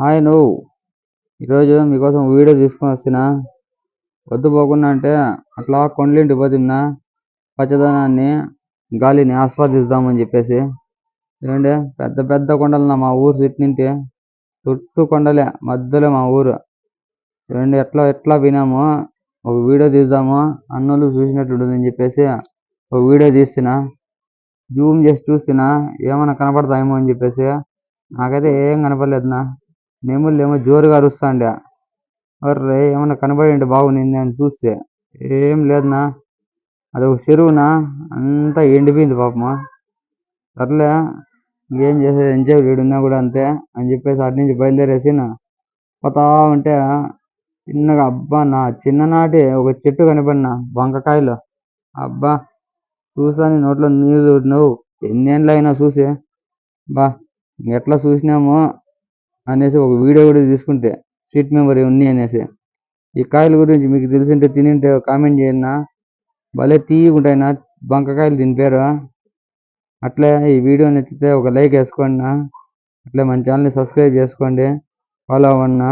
Hi నువ్వు. ఈరోజు మీకోసం వీడియో తీసుకొని వస్తున్నా. వద్దు పోకుండా అంటే అట్లా కొండలింటి పోతున్నా పచ్చదనాన్ని గాలిని ఆస్వాదిస్తామని చెప్పేసి. ఏమంటే పెద్ద పెద్ద కొండలు మా ఊరు చుట్టింటే చుట్టూ కొండలే మధ్యలో మా ఊరు. ఏమండి ఎట్లా ఎట్లా వినాము ఒక వీడియో తీద్దాము. అన్నోళ్ళు చూసినట్టుంటుందని చెప్పేసి ఒక వీడియో తీస్తున్నా. జూమ్ చేసి చూస్తున్నా. ఏమైనా కనపడతాయేమో అని చెప్పేసి. నాకైతే ఏం కనపడలేదు నా జోరుగా అరుస్తాండే. అర్రే ఏమన్నా కనబడింటే బాగుంది అని చూస్తే. ఏం లేదునా అది ఒక చెరువునా? అంతా ఎండిపోయింది పాపము. సర్లే ఏం చేసేది? ఎంజాయ్ వీడున్నా కూడా అంతే అని చెప్పేసి అటు నుంచి బయలుదేరేసి పోతా ఉంటే చిన్నగా అబ్బా నా చిన్ననాటి ఒక చెట్టు కనపడిన వంకాయలు. అబ్బా చూసాని నోట్లో నీళ్ళు నువ్వు ఎన్నేళ్ళు అయినా చూసి. బా ఎట్లా చూసినామో అనేసి ఒక వీడియో కూడా తీసుకుంటే సీట్ మెమరీ ఉంది అనేసి. ఈ కాయల గురించి మీకు తెలిసింటే తినింటే కామెంట్ చేయండి భలే తీయకుంటాయినా బంకకాయలు దీని పేరు. అట్లే ఈ వీడియో నచ్చితే ఒక లైక్ వేసుకోండి అట్లే మన ఛానల్ని సబ్స్క్రైబ్ చేసుకోండి. ఫాలో అవ్వండి